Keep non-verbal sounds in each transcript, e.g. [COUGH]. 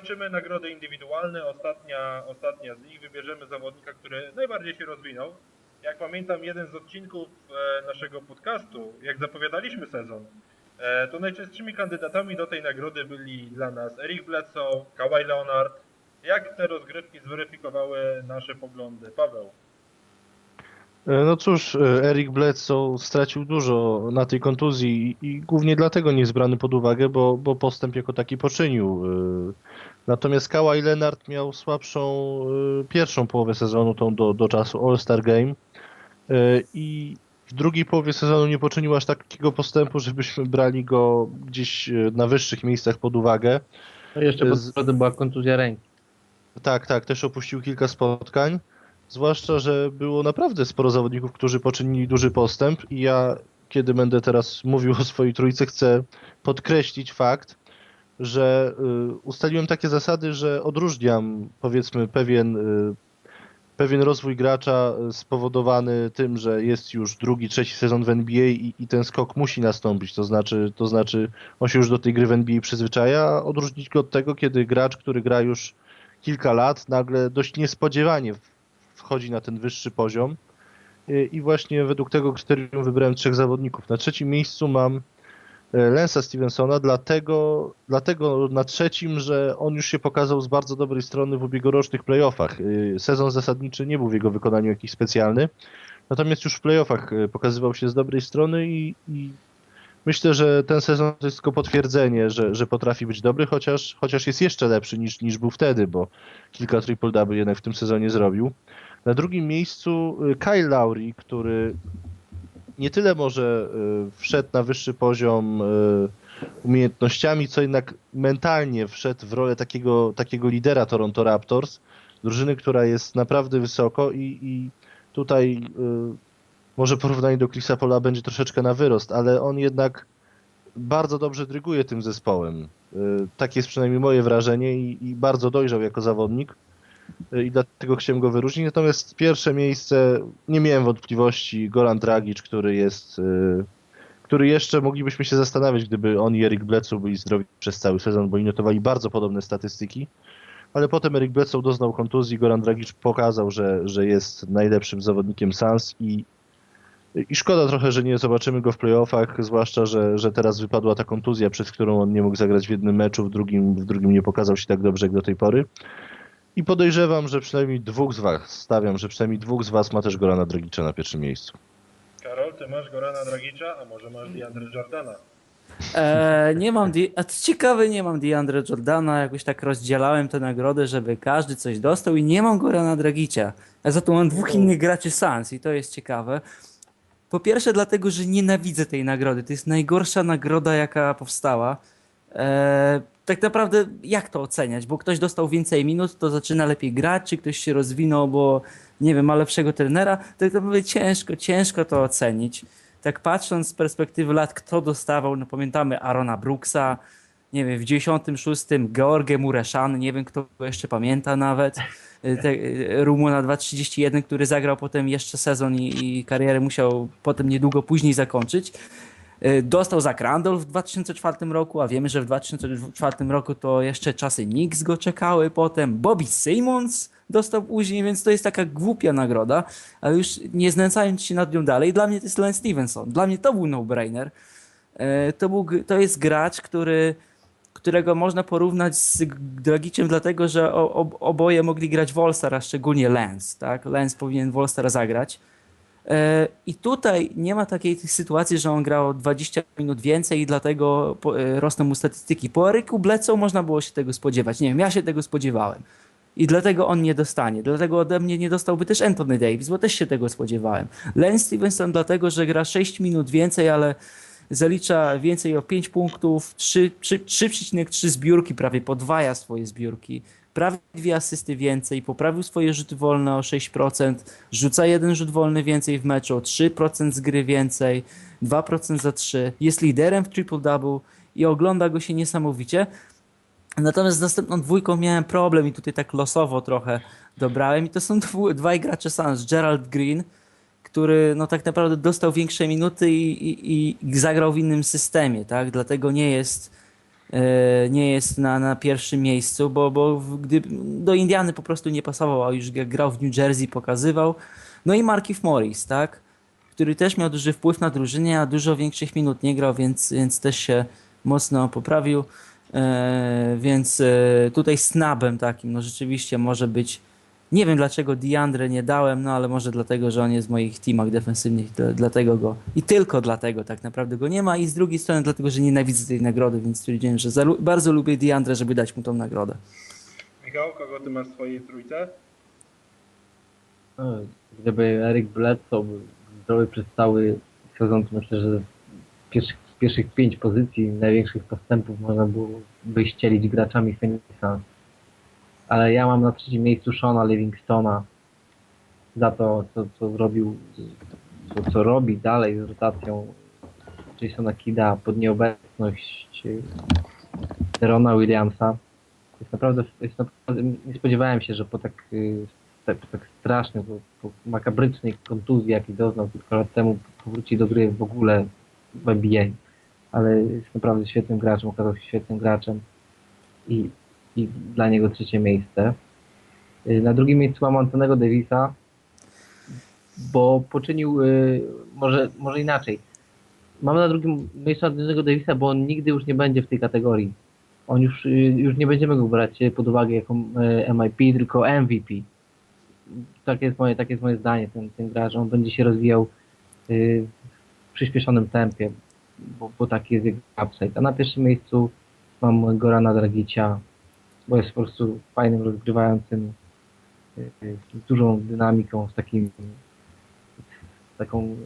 kończymy nagrody indywidualne. Ostatnia, ostatnia z nich. Wybierzemy zawodnika, który najbardziej się rozwinął. Jak pamiętam, jeden z odcinków e, naszego podcastu, jak zapowiadaliśmy sezon, e, to najczęstszymi kandydatami do tej nagrody byli dla nas Eric Bledsoe, Kawhi Leonard. Jak te rozgrywki zweryfikowały nasze poglądy? Paweł. E, No cóż, e, Eric Bledsoe stracił dużo na tej kontuzji i, głównie dlatego nie jest brany pod uwagę, bo, bo postęp jako taki poczynił. E, Natomiast Kawhi Leonard miał słabszą pierwszą połowę sezonu, tą do, do czasu All-Star Game i w drugiej połowie sezonu nie poczynił aż takiego postępu, żebyśmy brali go gdzieś na wyższych miejscach pod uwagę. To jeszcze pod Z- była kontuzja ręki. Tak, tak, też opuścił kilka spotkań. Zwłaszcza, że było naprawdę sporo zawodników, którzy poczynili duży postęp i ja, kiedy będę teraz mówił o swojej trójce, chcę podkreślić fakt, że y, ustaliłem takie zasady, że odróżniam powiedzmy pewien, y, pewien rozwój gracza y, spowodowany tym, że jest już drugi, trzeci sezon w NBA i, i ten skok musi nastąpić. To znaczy, to znaczy on się już do tej gry w NBA przyzwyczaja, a odróżnić go od tego, kiedy gracz, który gra już kilka lat, nagle dość niespodziewanie wchodzi na ten wyższy poziom. I- właśnie według tego kryterium wybrałem trzech zawodników. Na trzecim miejscu mam e, Lensa Stevensona, dlatego, dlatego na trzecim, że on już się pokazał z bardzo dobrej strony w ubiegłorocznych playoffach. E, Sezon zasadniczy nie był w jego wykonaniu jakiś specjalny, natomiast już w playoffach e, pokazywał się z dobrej strony i, i myślę, że ten sezon to jest tylko potwierdzenie, że, że potrafi być dobry, chociaż, chociaż jest jeszcze lepszy niż, niż był wtedy, bo kilka triple-double jednak w tym sezonie zrobił. Na drugim miejscu y, Kyle Lowry, który nie tyle może y, wszedł na wyższy poziom y, umiejętnościami, co jednak mentalnie wszedł w rolę takiego, takiego lidera Toronto Raptors, drużyny, która jest naprawdę wysoko i, i tutaj może porównanie do Chrisa Pola będzie troszeczkę na wyrost, ale on jednak bardzo dobrze dryguje tym zespołem. Y, Takie jest przynajmniej moje wrażenie i, i bardzo dojrzał jako zawodnik y, i dlatego chciałem go wyróżnić. Natomiast pierwsze miejsce, nie miałem wątpliwości, Goran Dragic, który jest, y, który jeszcze moglibyśmy się zastanawiać, gdyby on i Eric Bledsoe byli zdrowi przez cały sezon, bo oni notowali bardzo podobne statystyki. Ale potem Eric Bledsoe doznał kontuzji, Goran Dragic pokazał, że, że jest najlepszym zawodnikiem Suns i, i szkoda trochę, że nie zobaczymy go w playoffach, zwłaszcza, że, że teraz wypadła ta kontuzja, przez którą on nie mógł zagrać w jednym meczu, w drugim, w drugim nie pokazał się tak dobrze jak do tej pory. I podejrzewam, że przynajmniej dwóch z was, stawiam, że przynajmniej dwóch z was ma też Gorana Dragicza na pierwszym miejscu. Karol, ty masz Gorana Dragicza, a może masz DeAndre Jordana? E, nie mam, Di- a ciekawe, nie mam DeAndre Jordana, jakoś tak rozdzielałem te nagrody, żeby każdy coś dostał i nie mam Gorana Dragicia. A za to mam dwóch innych graczy Sans i to jest ciekawe. Po pierwsze dlatego, że nienawidzę tej nagrody. To jest najgorsza nagroda, jaka powstała. E, tak naprawdę jak to oceniać? Bo ktoś dostał więcej minut, to zaczyna lepiej grać, czy ktoś się rozwinął, bo nie wiem, ma lepszego trenera. Tak naprawdę ciężko, ciężko to ocenić. Tak patrząc z perspektywy lat, kto dostawał, no pamiętamy Arona Brooksa, nie wiem, w 96 George Mureszan, nie wiem kto jeszcze pamięta nawet, te, y, Rumuna 231, który zagrał potem jeszcze sezon i, i karierę musiał potem niedługo później zakończyć. Y, Dostał Zach Randall w 2004 roku, a wiemy, że w 2004 roku to jeszcze czasy Knicks go czekały potem. Bobby Simmons dostał później, więc to jest taka głupia nagroda, ale już nie znęcając się nad nią dalej, dla mnie to jest Len Stevenson. Dla mnie to był no-brainer. To, był, to jest gracz, który, którego można porównać z Dragiciem, dlatego że oboje mogli grać w All-Star, a szczególnie Lens. Tak? Lens powinien w All-Star zagrać. E, I tutaj nie ma takiej sytuacji, że on grał 20 minut więcej i dlatego e, rosną mu statystyki. Po Eryku Bledsoe można było się tego spodziewać. Nie wiem, ja się tego spodziewałem. I dlatego on nie dostanie. Dlatego ode mnie nie dostałby też Anthony Davis, bo też się tego spodziewałem. Len Stevenson dlatego, że gra 6 minut więcej, ale zalicza więcej o 5 punktów, 3 3 3,3 zbiórki, prawie podwaja swoje zbiórki. Prawie dwie asysty więcej, poprawił swoje rzuty wolne o 6%, rzuca jeden rzut wolny więcej w meczu, o 3% z gry więcej, 2% za 3, jest liderem w triple-double i ogląda go się niesamowicie. Natomiast z następną dwójką miałem problem i tutaj tak losowo trochę dobrałem. I to są dwaj gracze Suns. Gerald Green, który no tak naprawdę dostał większe minuty i, i, i zagrał w innym systemie, tak? Dlatego nie jest e, nie jest na, na pierwszym miejscu, bo, bo gdy, do Indiany po prostu nie pasował, a już grał w New Jersey, pokazywał. No i Markif Morris, tak? Który też miał duży wpływ na drużynę, a dużo większych minut nie grał, więc, więc też się mocno poprawił. E, więc e, tutaj snabem takim, no rzeczywiście może być. Nie wiem dlaczego Diandre nie dałem, no ale może dlatego, że on jest w moich teamach defensywnych, to, dlatego go i tylko dlatego tak naprawdę go nie ma i z drugiej strony dlatego, że nienawidzę tej nagrody, więc stwierdziłem, że za, bardzo lubię Diandre, żeby dać mu tą nagrodę. Michał, kogo ty masz w swojej trójce? No, Gdyby Erik Bledsoe był zdrowy przez cały sezon, to myślę, że z pierwszych, z pierwszych pięć pozycji największych postępów można było by ścielić graczami Phoenixa. Ale ja mam na trzecim miejscu Shona Livingstona za to, co, co zrobił, co, co robi dalej z rotacją Jasona Kida pod nieobecność Rona Williamsa. Jest naprawdę, jest naprawdę, nie spodziewałem się, że po tak, y, tak, tak strasznej, po, po makabrycznej kontuzji, jakiej doznał kilka lat temu, powróci do gry w ogóle w NBA. Ale jest naprawdę świetnym graczem, okazał się świetnym graczem i, i dla niego trzecie miejsce. Y, Na drugim miejscu mam Antonego Davisa, bo poczynił, y, może, może inaczej. Mam na drugim miejscu Antonego Davisa, bo on nigdy już nie będzie w tej kategorii. On już, y, już nie będziemy go brać pod uwagę jako MIP, tylko MVP. Tak jest moje, tak jest moje zdanie. Ten, ten gracz, on będzie się rozwijał w przyspieszonym tempie, bo, bo taki jest jego upside. A na pierwszym miejscu mam Gorana Dragicia, bo jest po prostu fajnym, rozgrywającym, y, y, z dużą dynamiką, z takim z taką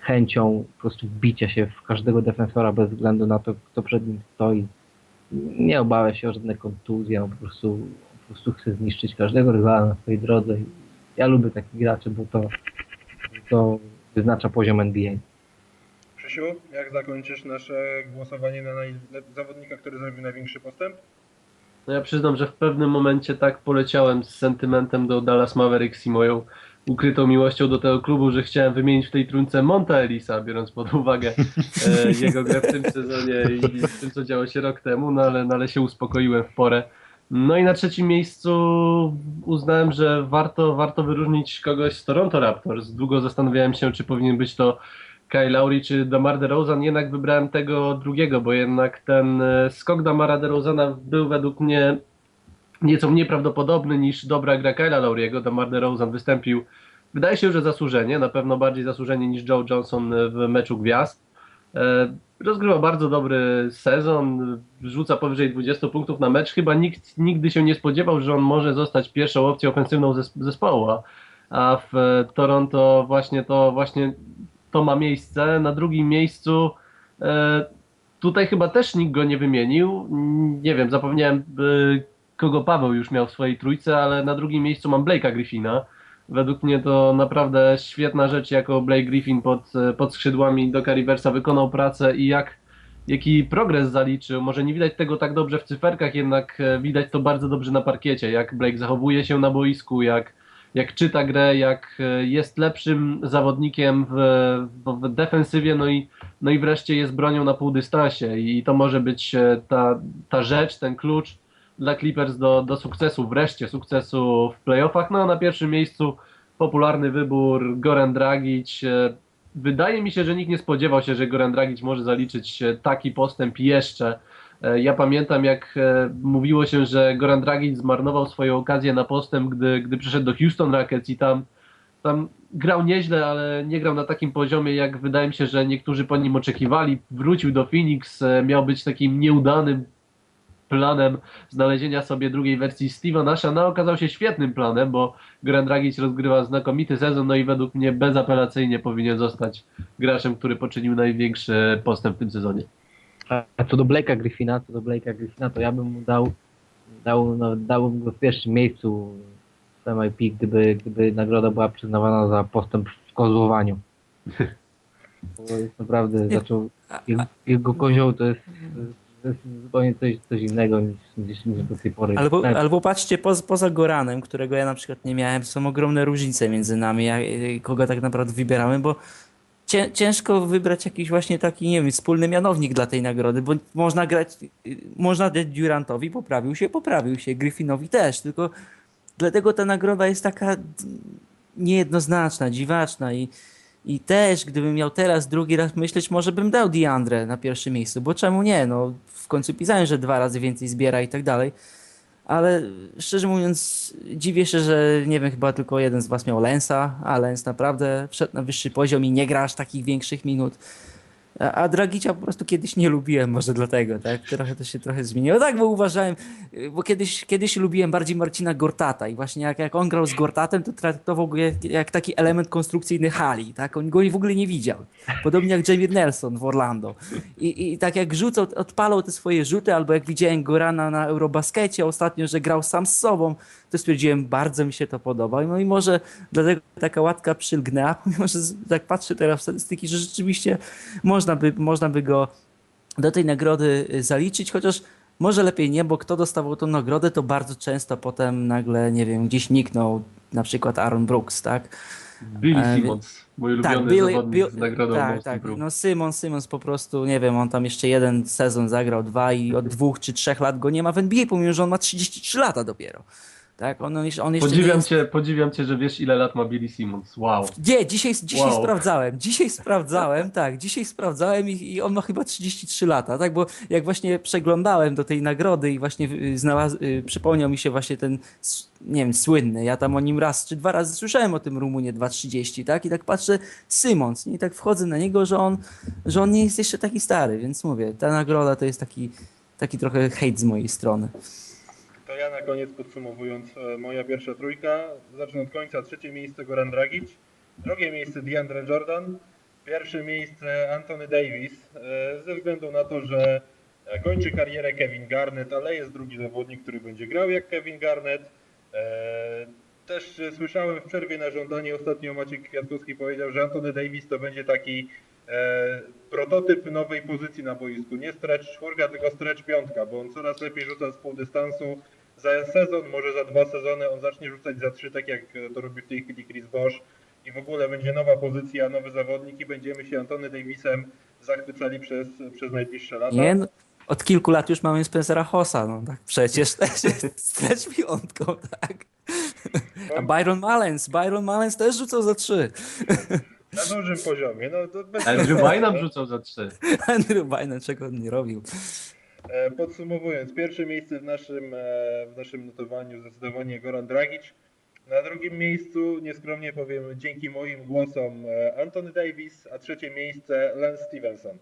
chęcią po prostu wbicia się w każdego defensora bez względu na to, kto przed nim stoi. Nie obawia się o żadne kontuzje, on po prostu, po prostu chce zniszczyć każdego rywala na swojej drodze. Ja lubię takich graczy, bo to, to wyznacza poziom NBA. Krzysiu, jak zakończysz nasze głosowanie na zawodnika, który zrobił największy postęp? No ja przyznam, że w pewnym momencie tak poleciałem z sentymentem do Dallas Mavericks i moją ukrytą miłością do tego klubu, że chciałem wymienić w tej trójce Monta Elisa, biorąc pod uwagę e, [LAUGHS] jego grę w tym sezonie i w tym, co działo się rok temu, no ale, no ale się uspokoiłem w porę. No i na trzecim miejscu uznałem, że warto, warto wyróżnić kogoś z Toronto Raptors. Długo zastanawiałem się, czy powinien być to Kyle Lowry czy Damar DeRozan. Jednak wybrałem tego drugiego, bo jednak ten e, skok Damara DeRozana był według mnie nieco mniej prawdopodobny niż dobra gra Kyla Lowry'ego. Damar DeRozan wystąpił, wydaje się, że zasłużenie, na pewno bardziej zasłużenie niż Joe Johnson w meczu gwiazd. E, Rozgrywa bardzo dobry sezon, rzuca powyżej 20 punktów na mecz. Chyba nikt nigdy się nie spodziewał, że on może zostać pierwszą opcją ofensywną zes- zespołu, a- a w e, Toronto właśnie to, właśnie to ma miejsce. Na drugim miejscu e, tutaj chyba też nikt go nie wymienił. Nie wiem, zapomniałem e, kogo Paweł już miał w swojej trójce, ale na drugim miejscu mam Blake'a Griffina. Według mnie to naprawdę świetna rzecz, jako Blake Griffin pod, pod skrzydłami do Riversa wykonał pracę i jak, jaki progres zaliczył. Może nie widać tego tak dobrze w cyferkach, jednak e, widać to bardzo dobrze na parkiecie, jak Blake zachowuje się na boisku, jak, jak czyta grę, jak e, jest lepszym zawodnikiem w, w, defensywie, no i, no i wreszcie jest bronią na półdystansie i to może być e, ta, ta rzecz, ten klucz dla Clippers do, do sukcesu, wreszcie sukcesu w playoffach. No a na pierwszym miejscu popularny wybór Goran Dragic. E, Wydaje mi się, że nikt nie spodziewał się, że Goran Dragic może zaliczyć taki postęp jeszcze. E, Ja pamiętam, jak e, mówiło się, że Goran Dragic zmarnował swoją okazję na postęp, gdy, gdy przyszedł do Houston Rockets i tam, tam grał nieźle, ale nie grał na takim poziomie, jak wydaje mi się, że niektórzy po nim oczekiwali. Wrócił do Phoenix, e, miał być takim nieudanym planem znalezienia sobie drugiej wersji Steve'a Nasha, no okazał się świetnym planem, bo Goran Dragic rozgrywa znakomity sezon, no i według mnie bezapelacyjnie powinien zostać graczem, który poczynił największy postęp w tym sezonie. A co do Blake'a Griffina, co do Blake'a Griffina, to ja bym mu dał, dał, no, dałbym go w pierwszym miejscu w MIP, gdyby, gdyby nagroda była przyznawana za postęp w kozłowaniu. [LAUGHS] Bo jest naprawdę zaczął, jego, jego kozioł to jest, to jest zupełnie coś, coś innego niż, niż, niż do tej pory. Albo, Nawet- albo patrzcie, poza, poza Goranem, którego ja na przykład nie miałem, są ogromne różnice między nami, jak, kogo tak naprawdę wybieramy, bo ciężko wybrać jakiś właśnie taki, nie wiem, wspólny mianownik dla tej nagrody, bo można grać, można dać Durantowi, poprawił się, poprawił się, Griffinowi też, tylko dlatego ta nagroda jest taka niejednoznaczna, dziwaczna i, i też gdybym miał teraz drugi raz myśleć, może bym dał Diandre na pierwszym miejscu, bo czemu nie, no w końcu pisałem, że dwa razy więcej zbiera i tak dalej, ale szczerze mówiąc dziwię się, że nie wiem, chyba tylko jeden z was miał Lensa, a Lens naprawdę wszedł na wyższy poziom i nie gra aż takich większych minut. A, Dragicia po prostu kiedyś nie lubiłem, może dlatego, tak? Trochę to się trochę zmieniło. Tak, bo uważałem, y, bo kiedyś, kiedyś lubiłem bardziej Marcina Gortata i właśnie jak, jak on grał z Gortatem, to traktował go jak, jak taki element konstrukcyjny hali, tak? On go w ogóle nie widział. Podobnie jak Jamie Nelson w Orlando. I, I tak jak rzucał, odpalał te swoje rzuty, albo jak widziałem Gorana na Eurobaskecie ostatnio, że grał sam z sobą, to stwierdziłem, bardzo mi się to podoba. No i może dlatego taka łatka przylgnęła, [LAUGHS] pomimo że tak patrzę teraz w statystyki, że rzeczywiście można by, można by go do tej nagrody zaliczyć, chociaż może lepiej nie, bo kto dostawał tą nagrodę, to bardzo często potem nagle, nie wiem, gdzieś niknął, na przykład Aaron Brooks, tak? Billy E, Simmons, mój ulubiony tak, Billy- zawodnik Bill- z nagrodą tak, tak. No Simon, Simons po prostu, nie wiem, on tam jeszcze jeden sezon zagrał, dwa i od dwóch czy trzech lat go nie ma w NBA, pomimo, że on ma 33 lata dopiero. Tak, on, on jeszcze on jeszcze Podziwiam jest... cię, podziwiam cię, że wiesz ile lat ma Billy Simmons. Wow. Nie, dzisiaj, dzisiaj Wow. sprawdzałem. Dzisiaj sprawdzałem, tak, dzisiaj sprawdzałem i, i on ma chyba 33 lata, tak, bo jak właśnie przeglądałem do tej nagrody i właśnie y, znalaz, y, przypomniał mi się właśnie ten, nie wiem, słynny, ja tam o nim raz czy dwa razy słyszałem o tym Rumunie 2.30, tak, i tak patrzę, Simons, nie? i tak wchodzę na niego, że on, że on nie jest jeszcze taki stary, więc mówię, ta nagroda to jest taki, taki trochę hejt z mojej strony. Ja na koniec podsumowując, e, moja pierwsza trójka, zacznę od końca. Trzecie miejsce Goran Dragic, drugie miejsce DeAndre Jordan, pierwsze miejsce Anthony Davis, e, ze względu na to, że e, kończy karierę Kevin Garnett, ale jest drugi zawodnik, który będzie grał jak Kevin Garnett. Też słyszałem w przerwie na żądanie, ostatnio Maciek Kwiatkowski powiedział, że Anthony Davis to będzie taki prototyp nowej pozycji na boisku. Nie stretch czwórka, tylko stretch piątka, bo on coraz lepiej rzuca z pół dystansu. Za sezon, może za dwa sezony on zacznie rzucać za trzy, tak jak to robi w tej chwili Chris Bosh. I w ogóle będzie nowa pozycja, nowy zawodnik i będziemy się Antony Davisem zachwycali przez, przez najbliższe lata. Nie, no, od kilku lat już mamy Spencera Hossa, no tak przecież też [LAUGHS] jest stretch piątką, tak. A Byron Mullens, Byron Mullens też rzucał za trzy. Na dużym poziomie. No, to bez Andrew Bynum rzucał za trzy. [LAUGHS] Andrew Bynum czego on nie robił. E, Podsumowując, pierwsze miejsce w naszym, e, w naszym notowaniu zdecydowanie Goran Dragic. Na drugim miejscu, nieskromnie powiem, dzięki moim głosom e, Anthony Davis, a trzecie miejsce Lance Stevenson.